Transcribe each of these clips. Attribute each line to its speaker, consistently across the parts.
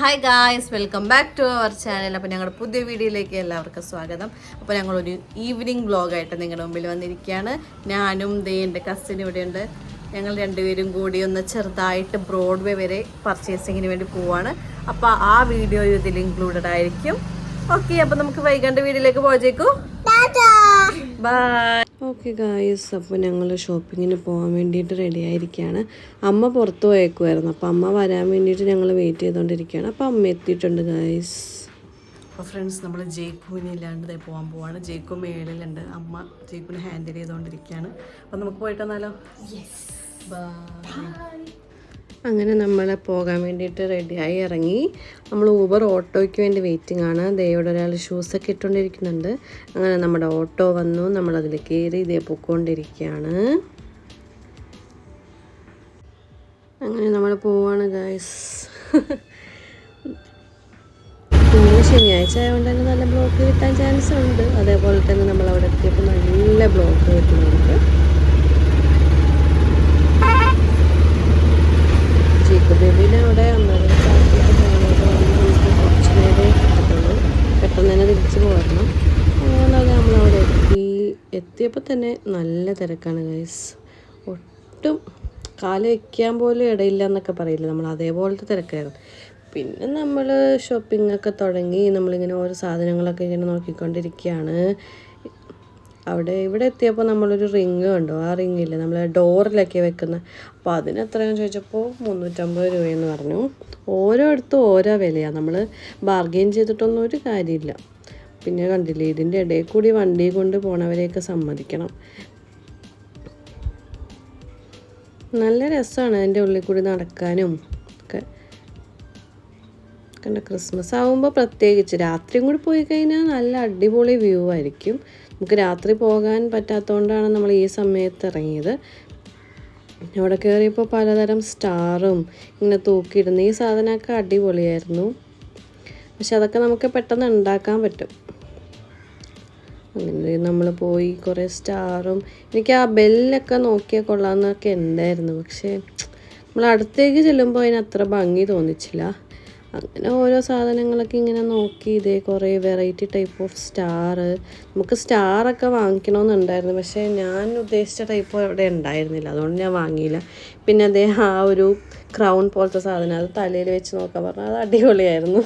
Speaker 1: Hi guys welcome back to our channel അപ്പോൾ ഞങ്ങളുടെ പുതിയ വീഡിയോയിലേക്ക് എല്ലാവർക്കും സ്വാഗതം. അപ്പോൾ ഞങ്ങളൊരു ഈവനിങ് വ്ളോഗായിട്ട് നിങ്ങളുടെ മുമ്പിൽ വന്നിരിക്കുകയാണ്. ഞാനും ദേ എന്റെ കസിൻ ഇവിടെയുണ്ട് ഞങ്ങൾ രണ്ടുപേരും കൂടി ഒന്ന് ചെറുതായിട്ട് ബ്രോഡ്വേ വരെ പർച്ചേസിങ്ങിന് വേണ്ടി പോവാണ്. അപ്പോൾ ആ വീഡിയോ ഇതിൽ ഇൻക്ലൂഡഡ് ആയിരിക്കും. ഓക്കെ അപ്പോൾ നമുക്ക് വൈകാണ്ട് വീഡിയോയിലേക്ക് പോയേക്കൂ. ബൈ
Speaker 2: ഓക്കെ ഗായ്സ് അപ്പോൾ ഞങ്ങൾ ഷോപ്പിങ്ങിന് പോകാൻ വേണ്ടിയിട്ട് റെഡി ആയിരിക്കുകയാണ് അമ്മ പുറത്ത് പോയേക്കുമായിരുന്നു അപ്പോൾ അമ്മ വരാൻ വേണ്ടിയിട്ട് ഞങ്ങൾ വെയിറ്റ് ചെയ്തുകൊണ്ടിരിക്കുകയാണ് അപ്പോൾ അമ്മ എത്തിയിട്ടുണ്ട് ഗായ്സ്.
Speaker 1: അപ്പോൾ ഫ്രണ്ട്സ് നമ്മൾ ജേക്കുവിനെ ഇല്ലാണ്ട് ദേ പോകാൻ പോവാണ്. ജയ്പൂ മേളിലുണ്ട്. അമ്മ ജേക്കുവിനെ ഹാൻഡിൽ ചെയ്തുകൊണ്ടിരിക്കുകയാണ് അപ്പോൾ നമുക്ക് പോയിട്ട് വന്നാലോ? ബൈ
Speaker 2: അങ്ങനെ നമ്മൾ പോകാൻ വേണ്ടിയിട്ട് റെഡിയായി ഇറങ്ങി. നമ്മൾ ഊബർ ഓട്ടോയ്ക്ക് വേണ്ടി വെയിറ്റിംഗ് ആണ്. ദയോടെ ഒരാൾ ഷൂസൊക്കെ ഇട്ടുകൊണ്ടിരിക്കുന്നുണ്ട്. അങ്ങനെ നമ്മുടെ ഓട്ടോ വന്നു. നമ്മൾ അതിൽ കയറി ഇതേ പൊക്കോണ്ടിരിക്കുകയാണ് അങ്ങനെ നമ്മൾ പോവാണ് ഗായ്സ് ശനിയാഴ്ച ആയതുകൊണ്ട് തന്നെ നല്ല ബ്ലോക്ക് കിട്ടാൻ ചാൻസ് ഉണ്ട്. അതേപോലെ തന്നെ നമ്മൾ അവിടെ എത്തിയപ്പോൾ നല്ല ബ്ലോക്ക് കിട്ടുന്നുണ്ട്. അവിടെ അമ്മയുടെ ചാക്കിയിട്ട് പോകുന്നത് നമുക്ക് കുറച്ച് നേരമേ കിട്ടത്തുള്ളൂ. പെട്ടെന്ന് തന്നെ തിരിച്ച് പോരണം. അതുപോലെ നമ്മളവിടെ എത്തി. എത്തിയപ്പോൾ തന്നെ നല്ല തിരക്കാണ് ഗൈസ് ഒട്ടും കാൽ വയ്ക്കാൻ പോലും ഇടയില്ല എന്നൊക്കെ പറയില്ല? നമ്മൾ അതേപോലത്തെ തിരക്കായിരുന്നു. പിന്നെ നമ്മൾ ഷോപ്പിംഗ് ഒക്കെ തുടങ്ങി. നമ്മളിങ്ങനെ ഓരോ സാധനങ്ങളൊക്കെ ഇങ്ങനെ നോക്കിക്കൊണ്ടിരിക്കുകയാണ്. അവിടെ ഇവിടെ എത്തിയപ്പോൾ നമ്മളൊരു റിങ് കണ്ടു. ആ റിങ്ങില്ലേ നമ്മൾ ഡോറിലൊക്കെ വെക്കുന്ന. അപ്പോൾ അതിന് എത്രയാണെന്ന് ചോദിച്ചപ്പോൾ മുന്നൂറ്റമ്പത് രൂപയെന്ന് പറഞ്ഞു. ഓരോ ഓരോയിടത്തും ഓരോ വിലയാണ് നമ്മൾ ബാർഗെയിൻ ചെയ്തിട്ടൊന്നും ഒരു കാര്യമില്ല. പിന്നെ കണ്ടില്ലേ ഇതിന്റെ ഇടയിൽ കൂടി വണ്ടി കൊണ്ട് പോണവരെയൊക്കെ സമ്മതിക്കണം. നല്ല രസമാണ് അതിന്റെ ഉള്ളിൽ കൂടി നടക്കാനും ഒക്കെ. കണ്ട ക്രിസ്മസ് ആകുമ്പോൾ പ്രത്യേകിച്ച് രാത്രിയും കൂടി പോയി കഴിഞ്ഞാൽ നല്ല അടിപൊളി വ്യൂ ആയിരിക്കും. നമുക്ക് രാത്രി പോകാൻ പറ്റാത്തതുകൊണ്ടാണ് നമ്മൾ ഈ സമയത്ത് ഇറങ്ങിയത്. അവിടെ കയറിയപ്പോൾ പലതരം സ്റ്റാറും ഇങ്ങനെ തൂക്കിയിടുന്ന. ഈ സാധനമൊക്കെ അടിപൊളിയായിരുന്നു. പക്ഷെ അതൊക്കെ നമുക്ക് പെട്ടെന്ന് ഉണ്ടാക്കാൻ പറ്റും. അങ്ങനെ നമ്മൾ പോയി കുറേ സ്റ്റാറും. എനിക്ക് ആ ബെല്ലൊക്കെ നോക്കിയാൽ കൊള്ളാമെന്നൊക്കെ ഉണ്ടായിരുന്നു പക്ഷേ നമ്മൾ അടുത്തേക്ക് ചെല്ലുമ്പോൾ അതിന് അത്ര ഭംഗി തോന്നിച്ചില്ല. അങ്ങനെ ഓരോ സാധനങ്ങളൊക്കെ ഇങ്ങനെ നോക്കി ഇതേ കുറേ വെറൈറ്റി ടൈപ്പ് ഓഫ് സ്റ്റാർ നമുക്ക് സ്റ്റാറൊക്കെ വാങ്ങിക്കണമെന്നുണ്ടായിരുന്നു പക്ഷേ ഞാൻ ഉദ്ദേശിച്ച ടൈപ്പ് അവിടെ ഉണ്ടായിരുന്നില്ല. അതുകൊണ്ട് ഞാൻ വാങ്ങിയില്ല. പിന്നെ അദ്ദേഹം ആ ഒരു ക്രൗൺ പോലത്തെ സാധനം അത് തലയിൽ വെച്ച് നോക്കാൻ പറഞ്ഞാൽ അത് അടിപൊളിയായിരുന്നു.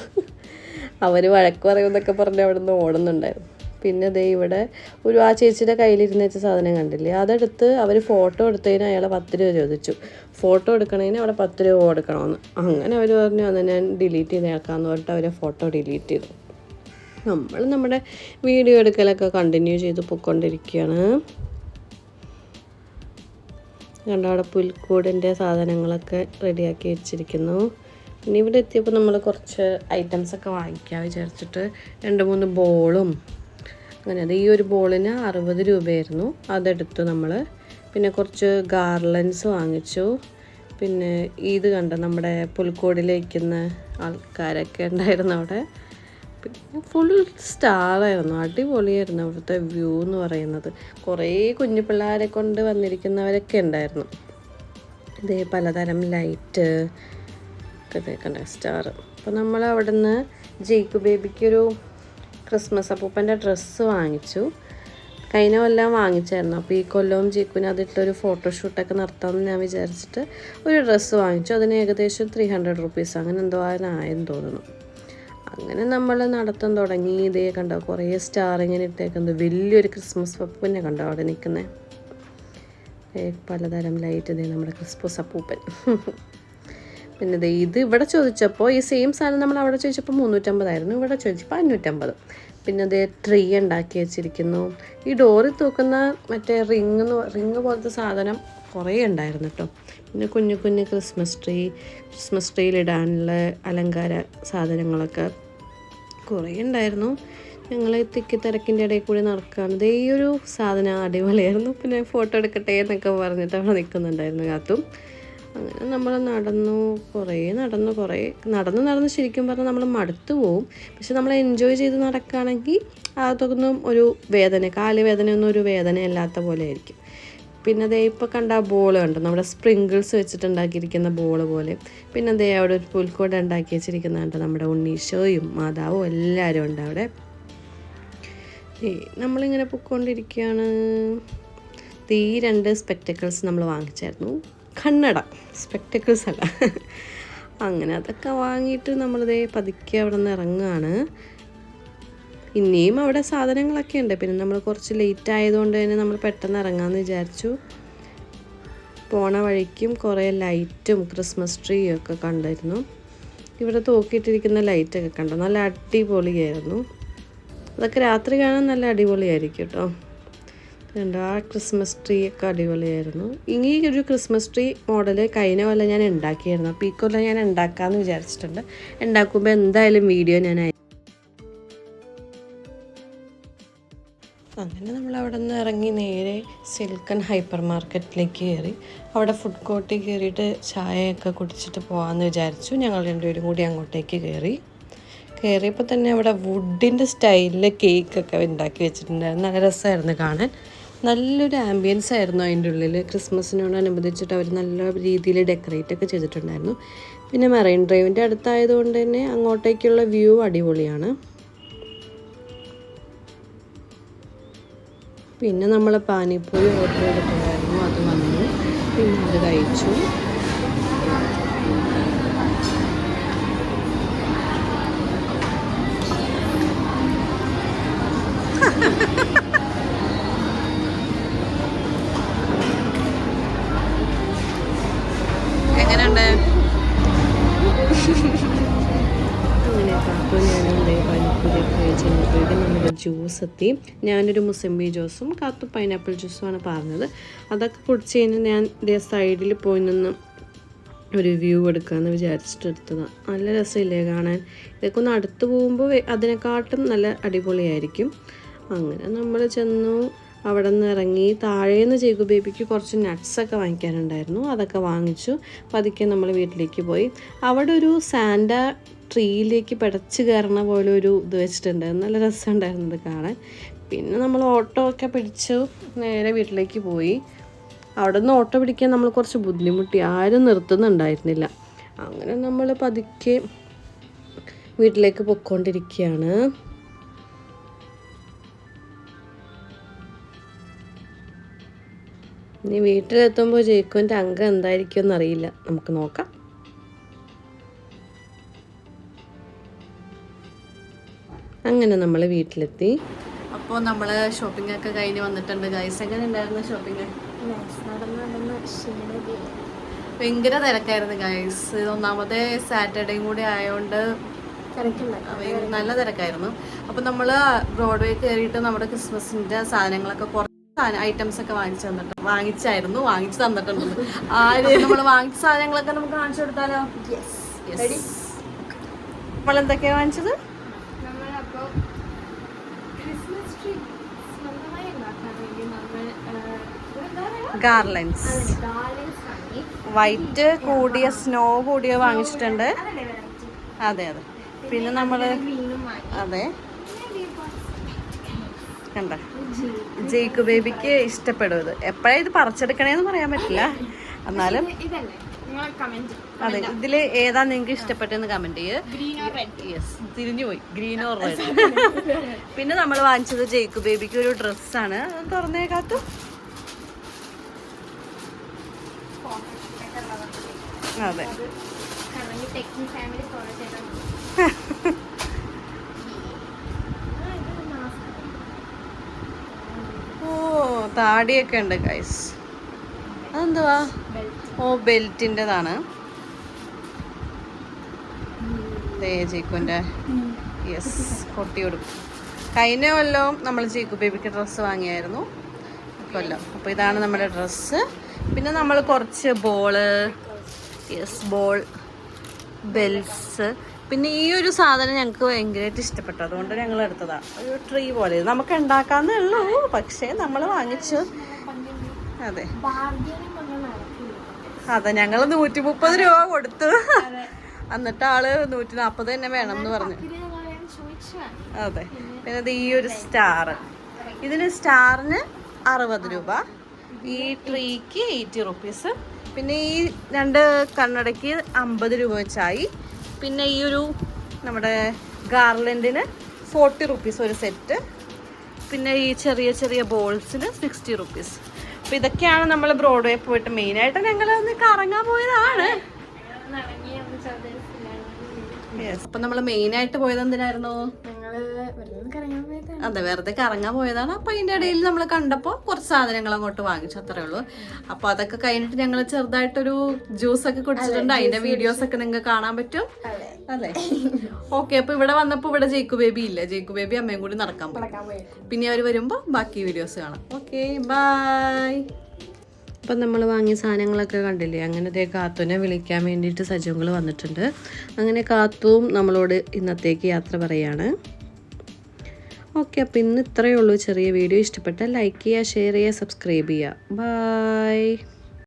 Speaker 2: അവർ വഴക്ക് പറയുമെന്നൊക്കെ പറഞ്ഞ് അവിടെ നിന്ന് ഓടുന്നുണ്ടായിരുന്നു. പിന്നെ ദേ ഇവിടെ ഒരു ആ ചേച്ചിയുടെ കയ്യിലിരുന്ന് വെച്ച സാധനം കണ്ടില്ലേ? അതെടുത്ത് അവർ ഫോട്ടോ എടുത്തതിന് അയാളെ പത്ത് രൂപ ചോദിച്ചു. ഫോട്ടോ എടുക്കണതിന് അവിടെ പത്ത് രൂപ കൊടുക്കണമെന്ന് അങ്ങനെ അവർ പറഞ്ഞു അന്ന് ഞാൻ ഡിലീറ്റ് ചെയ്തേക്കാമെന്ന് പറഞ്ഞിട്ട് അവരെ ഫോട്ടോ ഡിലീറ്റ് ചെയ്തു. നമ്മൾ നമ്മുടെ വീഡിയോ എടുക്കലൊക്കെ കണ്ടിന്യൂ ചെയ്ത് പൊയ്ക്കൊണ്ടിരിക്കുകയാണ്. കണ്ട അവിടെ പുൽക്കൂടിന്റെ സാധനങ്ങളൊക്കെ റെഡിയാക്കി വെച്ചിരിക്കുന്നു. പിന്നെ ഇവിടെ എത്തിയപ്പോൾ നമ്മൾ കുറച്ച് ഐറ്റംസൊക്കെ വാങ്ങിക്കാൻ വിചാരിച്ചിട്ട് രണ്ട് മൂന്ന് ബോളും അങ്ങനെ അത് ഈ ഒരു ബോളിന് അറുപത് രൂപയായിരുന്നു. അതെടുത്തു നമ്മൾ പിന്നെ കുറച്ച് ഗാർലൻസ് വാങ്ങിച്ചു. പിന്നെ ഇത് കണ്ട നമ്മുടെ പുൽക്കോടിലേക്കുന്ന ആൾക്കാരൊക്കെ ഉണ്ടായിരുന്നു അവിടെ. പിന്നെ ഫുൾ സ്റ്റാറായിരുന്നു അടിപൊളിയായിരുന്നു അവിടുത്തെ വ്യൂ എന്ന് പറയുന്നത്. കുറേ കുഞ്ഞു പിള്ളേരെ കൊണ്ട് വന്നിരിക്കുന്നവരൊക്കെ ഉണ്ടായിരുന്നു. ഇതേ പലതരം ലൈറ്റ് ഒക്കെ കണ്ട സ്റ്റാർ അപ്പോൾ നമ്മൾ അവിടെ നിന്ന് ജെയ്ക്കു ബേബിക്കൊരു ക്രിസ്മസ്. അപ്പൂപ്പന്റെ ഡ്രസ്സ് വാങ്ങിച്ചു. കഴിഞ്ഞ കൊല്ലം വാങ്ങിച്ചായിരുന്നു. അപ്പോൾ ഈ കൊല്ലവും ജീക്കുവിന് അതിട്ടൊരു ഫോട്ടോഷൂട്ടൊക്കെ നടത്താമെന്ന് ഞാൻ വിചാരിച്ചിട്ട് ഒരു ഡ്രസ്സ് വാങ്ങിച്ചു. അതിന് ഏകദേശം ത്രീ ഹൺഡ്രഡ് റുപ്പീസ് അങ്ങനെ എന്തോ ആയെന്ന് തോന്നുന്നു. അങ്ങനെ നമ്മൾ നടത്താൻ തുടങ്ങി. ഇതേ കണ്ടോ കുറേ സ്റ്റാർ ഇങ്ങനെ ഇട്ടേക്കുന്നത്. വലിയൊരു ക്രിസ്മസ് പപ്പൂനെ കണ്ടോ അവിടെ നിൽക്കുന്നത് പലതരം ലൈറ്റ് ഇതേ നമ്മുടെ ക്രിസ്മസ് അപ്പൂപ്പൻ. പിന്നെ ദേ ഇത് ഇവിടെ ചോദിച്ചപ്പോൾ ഈ സെയിം സാധനം നമ്മൾ അവിടെ ചോദിച്ചപ്പോൾ മുന്നൂറ്റമ്പതായിരുന്നു ഇവിടെ ചോദിച്ചപ്പോൾ അഞ്ഞൂറ്റമ്പത്. പിന്നെ അതേ ട്രീ ഉണ്ടാക്കി വെച്ചിരിക്കുന്നു. ഈ ഡോറിൽ തൂക്കുന്ന മറ്റേ റിങ് എന്ന് റിങ് പോലത്തെ സാധനം കുറേ ഉണ്ടായിരുന്നു കേട്ടോ പിന്നെ കുഞ്ഞു കുഞ്ഞു ക്രിസ്മസ് ട്രീ ക്രിസ്മസ് ട്രീയിലിടാനുള്ള അലങ്കാര സാധനങ്ങളൊക്കെ കുറേ ഉണ്ടായിരുന്നു. ഞങ്ങൾ തിക്കി തിരക്കിന്റെ ഇടയിൽ കൂടി നടക്കുകയാണ് ഇതേ ഒരു സാധനം അടിപൊളിയായിരുന്നു. പിന്നെ ഫോട്ടോ എടുക്കട്ടെ എന്നൊക്കെ പറഞ്ഞിട്ട് അവിടെ നിൽക്കുന്നുണ്ടായിരുന്നു കാത്തും. അങ്ങനെ നമ്മൾ നടന്നു കുറേ നടന്നു കുറേ. നടന്ന് നടന്ന് ശരിക്കും പറഞ്ഞാൽ നമ്മൾ മടുത്തു പോവും. പക്ഷെ നമ്മൾ എൻജോയ് ചെയ്ത് നടക്കുകയാണെങ്കിൽ അതൊന്നും ഒരു വേദന കാൽ വേദനയൊന്നും ഒരു വേദന അല്ലാത്ത പോലെ ആയിരിക്കും പിന്നെ ദേ ഇപ്പോൾ കണ്ട ബോൾ കണ്ടു? നമ്മുടെ സ്പ്രിങ്കിൾസ് വെച്ചിട്ടുണ്ടാക്കിയിരിക്കുന്ന ബോൾ പോലെ. പിന്നെ ദേ അവിടെ ഒരു പുൽക്കോട് ഉണ്ടാക്കി വെച്ചിരിക്കുന്ന നമ്മുടെ ഉണ്ണീശോയും മാതാവും എല്ലാവരും ഉണ്ട് അവിടെ. നമ്മളിങ്ങനെ പൊയ്ക്കൊണ്ടിരിക്കുകയാണ് തീ രണ്ട് സ്പെക്ടക്കിൾസ് നമ്മൾ വാങ്ങിച്ചായിരുന്നു. കണ്ണട സ്പെക്ടക്കിൾസ് അല്ല. അങ്ങനെ അതൊക്കെ വാങ്ങിയിട്ട് നമ്മളിതേ പതുക്കെ അവിടെ നിന്ന് ഇറങ്ങുകയാണ് ഇനിയും അവിടെ സാധനങ്ങളൊക്കെ ഉണ്ട്. പിന്നെ നമ്മൾ കുറച്ച് ലേറ്റ് ആയതുകൊണ്ട് തന്നെ നമ്മൾ പെട്ടെന്ന് ഇറങ്ങാമെന്ന് വിചാരിച്ചു. പോണ വഴിക്കും കുറേ ലൈറ്റും ക്രിസ്മസ് ട്രീയും ഒക്കെ കണ്ടായിരുന്നു. ഇവിടെ തൂക്കിയിട്ടിരിക്കുന്ന ലൈറ്റൊക്കെ കണ്ടു. നല്ല അടിപൊളിയായിരുന്നു. അതൊക്കെ രാത്രി കാണാൻ നല്ല അടിപൊളിയായിരിക്കും കേട്ടോ. കണ്ടോ ആ ക്രിസ്മസ് ട്രീ ഒക്കെ അടിപൊളിയായിരുന്നു. ഇനി ഒരു ക്രിസ്മസ് ട്രീ മോഡൽ കഴിഞ്ഞ കൊല്ലം ഞാൻ ഉണ്ടാക്കിയായിരുന്നു അപ്പോൾ ഈ കൊല്ലം ഞാൻ ഉണ്ടാക്കാമെന്ന് വിചാരിച്ചിട്ടുണ്ട്. ഉണ്ടാക്കുമ്പോൾ എന്തായാലും വീഡിയോ ഞാൻ അങ്ങനെ നമ്മൾ അവിടെ നിന്ന് ഇറങ്ങി നേരെ സിൽക്കൻ ഹൈപ്പർ മാർക്കറ്റിലേക്ക് കയറി അവിടെ ഫുഡ് കോർട്ടിൽ കയറിയിട്ട് ചായയൊക്കെ കുടിച്ചിട്ട് പോകാമെന്ന് വിചാരിച്ചു. ഞങ്ങൾ രണ്ടുപേരും കൂടി അങ്ങോട്ടേക്ക് കയറി കയറിയപ്പോൾ തന്നെ അവിടെ വുഡിന്റെ സ്റ്റൈലിൽ കേക്കൊക്കെ ഉണ്ടാക്കി വെച്ചിട്ടുണ്ടായിരുന്നു. നല്ല രസമായിരുന്നു കാണാൻ. നല്ലൊരു ആംബിയൻസ് ആയിരുന്നു അതിന്റെ ഉള്ളിൽ ക്രിസ്മസിനോടനുബന്ധിച്ചിട്ട് അവർ നല്ല രീതിയിൽ ഡെക്കറേറ്റ് ഒക്കെ ചെയ്തിട്ടുണ്ടായിരുന്നു. പിന്നെ മറൈൻ ഡ്രൈവിന്റെ അടുത്തായതുകൊണ്ട് തന്നെ അങ്ങോട്ടേക്കുള്ള വ്യൂ അടിപൊളിയാണ്. പിന്നെ നമ്മൾ പാനിപ്പൂരി ഓർഡർ ചെയ്തിട്ടുണ്ടായിരുന്നു അത് വന്നു. പിന്നെ അത് കഴിച്ചു. എത്തി ഞാനൊരു മുസംബി ജ്യൂസും കാത്തു പൈനാപ്പിൾ ജ്യൂസുമാണ് പറഞ്ഞത് അതൊക്കെ കുടിച്ച് കഴിഞ്ഞ് ഞാൻ ഇതേ സൈഡിൽ പോയി നിന്ന് ഒരു വ്യൂ എടുക്കാമെന്ന് വിചാരിച്ചിട്ട് എടുത്തതാണ് നല്ല രസമില്ലേ കാണാൻ? ഇതൊക്കെ ഒന്ന് അടുത്ത് പോകുമ്പോൾ അതിനെക്കാട്ടും നല്ല അടിപൊളിയായിരിക്കും. അങ്ങനെ നമ്മൾ ചെന്നു അവിടെ നിന്ന് ഇറങ്ങി താഴേന്ന് ചെയ്തു ബേബിക്ക് കുറച്ച് നട്ട്സൊക്കെ വാങ്ങിക്കാനുണ്ടായിരുന്നു. അതൊക്കെ വാങ്ങിച്ചു പതുക്കെ നമ്മൾ വീട്ടിലേക്ക് പോയി. അവിടെ ഒരു സാൻഡ ട്രീയിലേക്ക് പടച്ചു കയറണ പോലെ ഒരു ഇത് വെച്ചിട്ടുണ്ടായിരുന്നു നല്ല രസമുണ്ടായിരുന്നു ഇത് കാണാൻ. പിന്നെ നമ്മൾ ഓട്ടോ ഒക്കെ പിടിച്ചു നേരെ വീട്ടിലേക്ക് പോയി. അവിടെ നിന്ന് ഓട്ടോ പിടിക്കാൻ നമ്മൾ കുറച്ച് ബുദ്ധിമുട്ടി. ആരും നിർത്തുന്നുണ്ടായിരുന്നില്ല. അങ്ങനെ നമ്മൾ പതുക്കെ വീട്ടിലേക്ക് പൊയ്ക്കൊണ്ടിരിക്കുകയാണ്. ഇനി വീട്ടിലെത്തുമ്പോൾ ജയിക്കുവിന്റെ അംഗം എന്തായിരിക്കും എന്നറിയില്ല നമുക്ക് നോക്കാം. അങ്ങനെ നമ്മൾ വീട്ടിലെത്തി.
Speaker 1: അപ്പോൾ നമ്മൾ ഷോപ്പിംഗ് ഒക്കെ കഴിഞ്ഞ് വന്നിട്ടുണ്ട്. ഗൈസ് എങ്ങനെ ഉണ്ടായിരുന്നു ഷോപ്പിംഗ് ഭയങ്കര തിരക്കായിരുന്നു ഗൈസ് ഒന്നാമത് സാറ്റർഡേയും കൂടി ആയതുകൊണ്ട് നല്ല തിരക്കായിരുന്നു. അപ്പോൾ നമ്മൾ ബ്രോഡ്വേ കയറിയിട്ട് നമ്മുടെ ക്രിസ്മസിന്റെ സാധനങ്ങളൊക്കെ കുറച്ച് ഐറ്റംസ് ഒക്കെ വാങ്ങിച്ചു തന്നിട്ട് വാങ്ങിച്ചായിരുന്നു. വാങ്ങിച്ചു തന്നിട്ടുണ്ട്. ആര് നമ്മൾ വാങ്ങിച്ച സാധനങ്ങളൊക്കെ നമുക്ക് കാണിച്ചു കൊടുത്താലോ? നമ്മൾ എന്തൊക്കെയാ വാങ്ങിച്ചത്
Speaker 3: നമ്മളപ്പോൾ ക്രിസ്മസ് ട്രീ സ്വന്തമായി ഉണ്ടാക്കാൻ വേണ്ടി നമ്മൾ എന്താ പറയുക
Speaker 1: ഗാർലൻസ്. വൈറ്റ് കൂടിയ സ്നോ കൂടിയ വാങ്ങിച്ചിട്ടുണ്ട്. അതെ അതെ. പിന്നെ
Speaker 3: നമ്മൾ
Speaker 1: അതെ. കണ്ട. ജേക്കു ബേബിക്ക് ഇഷ്ടപ്പെടും ഇത്. എപ്പോഴാ ഇത് പറിച്ചെടുക്കണേന്ന് പറയാൻ പറ്റില്ല. എന്നാലും അതെ ഇതിൽ ഏതാ നിങ്ങൾക്ക് ഇഷ്ടപ്പെട്ടെന്ന് കമന്റ് യെസ് തിരിഞ്ഞു പോയി ഗ്രീൻ ഓർ റെഡ് പിന്നെ നമ്മൾ വാങ്ങിച്ചത് ജേക്കു ബേബിക്ക് ഒരു ഡ്രസ്സാണ്. തുറന്നേക്കാത്തു അതെ. ഓ താടിയൊക്കെ ഉണ്ട് ഗൈസ് അതെന്തുവാ? ഓ ബെൽറ്റിന്റെതാണ്. ചീക്കുന്റെ യെസ് കൊട്ടി കൊടുക്കും കഴിഞ്ഞ കൊല്ലവും നമ്മൾ ചീക്കു ബേബിക്ക് ഡ്രസ്സ് വാങ്ങിയായിരുന്നു. കൊല്ലം. അപ്പോൾ ഇതാണ് നമ്മുടെ ഡ്രസ്സ്. പിന്നെ നമ്മൾ കുറച്ച് ബോൾ യെസ് ബോൾ ബെൽസ് പിന്നെ ഈ ഒരു സാധനം ഞങ്ങൾക്ക് ഭയങ്കരമായിട്ട് ഇഷ്ടപ്പെട്ടു. അതുകൊണ്ട് ഞങ്ങൾ എടുത്തതാണ് ഒരു ട്രീ പോലെ. നമുക്ക് ഉണ്ടാക്കാന്നേ പക്ഷേ നമ്മൾ വാങ്ങിച്ചു. അതെ. അതെ ഞങ്ങൾ നൂറ്റി മുപ്പത് രൂപ കൊടുത്തു. എന്നിട്ട് ആൾ നൂറ്റി നാൽപ്പത് തന്നെ വേണം എന്ന് പറഞ്ഞു. അതെ. പിന്നെ ഇത് ഈ ഒരു സ്റ്റാർ ഇതിന് സ്റ്റാറിന് അറുപത് രൂപ.
Speaker 2: ഈ ട്രീക്ക് എയ്റ്റി റുപ്പീസ് പിന്നെ ഈ രണ്ട് കണ്ണടയ്ക്ക് അമ്പത് രൂപ വെച്ചായി. പിന്നെ ഈ ഒരു നമ്മുടെ ഗാർലൻഡിന് ഫോർട്ടി റുപ്പീസ് ഒരു സെറ്റ് പിന്നെ ഈ ചെറിയ ചെറിയ ബോൾസിന് സിക്സ്റ്റി റുപ്പീസ് അപ്പം ഇതൊക്കെയാണ് നമ്മൾ ബ്രോഡ്വേ പോയിട്ട് മെയിനായിട്ട് ഞങ്ങൾ ഒന്ന് കറങ്ങാൻ പോയതാണ്. യെസ് അപ്പം നമ്മൾ മെയിനായിട്ട് പോയത് എന്തിനായിരുന്നു? അതെ വെറുതെ കറങ്ങാൻ പോയതാണ്. അപ്പൊ അതിന്റെ ഇടയിൽ നമ്മൾ കണ്ടപ്പോൾ കുറച്ച് സാധനങ്ങൾ അങ്ങോട്ട് വാങ്ങിച്ചു അത്രേ ഉള്ളൂ. അപ്പൊ അതൊക്കെ കഴിഞ്ഞിട്ട് ഞങ്ങൾ ചെറുതായിട്ടൊരു ജ്യൂസ് ഒക്കെ കുടിച്ചിട്ടുണ്ട്. അതിന്റെ വീഡിയോസ് ഒക്കെ നിങ്ങൾക്ക് കാണാൻ പറ്റും.
Speaker 1: അതെ.
Speaker 2: അല്ലേ ഓക്കെ അപ്പൊ ഇവിടെ വന്നപ്പോ ഇവിടെ ജേക്കു ബേബി ഇല്ല. ജേക്കു ബേബി അമ്മയും കൂടി നടക്കാൻ പോയി. പിന്നെ അവർ വരുമ്പോ ബാക്കി വീഡിയോസ് കാണാം. ഓക്കെ ബൈ
Speaker 4: അപ്പം നമ്മൾ വാങ്ങിയ സാധനങ്ങളൊക്കെ കണ്ടില്ലേ? അങ്ങനെ ദേ കാത്തുവിനെ വിളിക്കാൻ വേണ്ടിയിട്ട് സജീവങ്ങൾ വന്നിട്ടുണ്ട്. അങ്ങനെ കാത്തുവും നമ്മളോട് ഇന്നത്തേക്ക് യാത്ര പറയാണ്. ഓക്കെ അപ്പോൾ ഇന്ന് ഇത്രയേ ഉള്ളൂ. ചെറിയ വീഡിയോ ഇഷ്ടപ്പെട്ടാൽ ലൈക്ക് ചെയ്യുക ഷെയർ ചെയ്യുക സബ്സ്ക്രൈബ് ചെയ്യുക. ബായ്